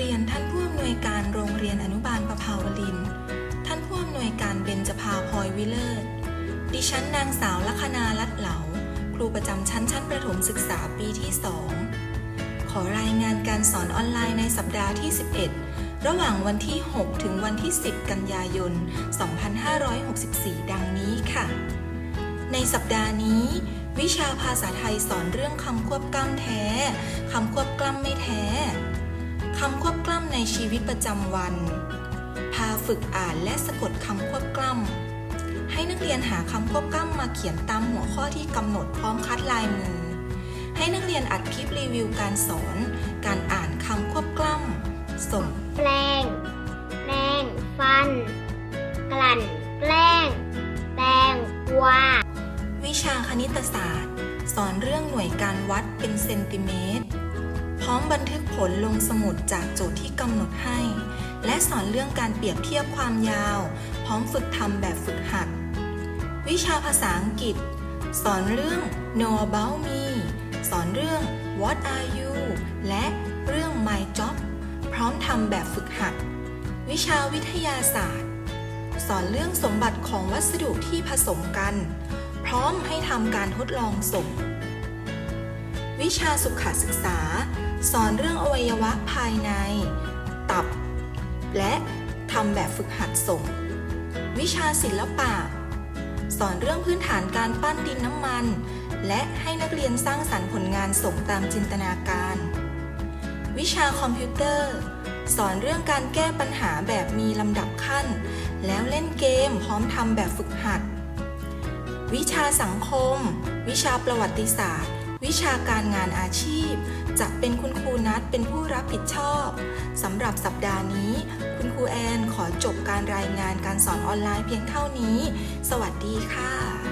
เรียนท่านผู้อำนวยการโรงเรียนอนุบาลประภาวลิน ท่านผู้อำนวยการเบญจภาพลอยวิเลิศ ดิฉันนางสาวลัคนาลัดเหลา ครูประจำชั้นชั้นประถมศึกษาปีที่ 2 ขอรายงานการสอนออนไลน์ในสัปดาห์ที่ 11 ระหว่างวันที่ 6 ถึงวันที่ 10 กันยายน 2564 ดังนี้ค่ะ ในสัปดาห์นี้วิชาภาษาไทยสอนเรื่องคำควบกล้ำแท้ คำควบกล้ำไม่แท้ คำควบกล้ำในชีวิตประจำวัน พาฝึกอ่านและสะกดคำควบกล้ำ ให้นักเรียนหาคำควบกล้ำมาเขียนตามหัวข้อที่กำหนดพร้อมคัดลายมือ ให้นักเรียนอัดคลิปรีวิวการสอน การอ่านคำควบกล้ำส่งแปลงแปลงฟัน กลั่น แกล้งแตงกวาวิชาคณิตศาสตร์ สอนเรื่องหน่วยการวัดเป็นเซนติเมตร พร้อมบันทึกผลลงสมุดจากโจทย์ที่กำหนดให้ และสอนเรื่องการเปรียบเทียบความยาว พร้อมฝึกทำแบบฝึกหัด วิชาภาษาอังกฤษ สอนเรื่อง know about me สอนเรื่อง what are you และเรื่อง my job พร้อมทำแบบฝึกหัด วิชาวิทยาศาสตร์ สอนเรื่องสมบัติของวัสดุที่ผสมกัน พร้อมให้ทำการทดลองส่งวิชาสุขศึกษา สอนเรื่องอวัยวะภายใน ตับ และทำแบบฝึกหัดส่ง วิชาศิลปะ สอนเรื่องพื้นฐานการปั้นดินน้ำมัน และให้นักเรียนสร้างสรรค์ผลงานส่งตามจินตนาการ วิชาคอมพิวเตอร์ สอนเรื่องการแก้ปัญหาแบบมีลำดับขั้น แล้วเล่นเกมพร้อมทำแบบฝึกหัด วิชาสังคม วิชาประวัติศาสตร์ วิชาการงานอาชีพ จะเป็นคุณครูนัดเป็นผู้รับผิดชอบสำหรับสัปดาห์นี้ คุณครูแอนขอจบการรายงานการสอนออนไลน์เพียงเท่านี้ สวัสดีค่ะ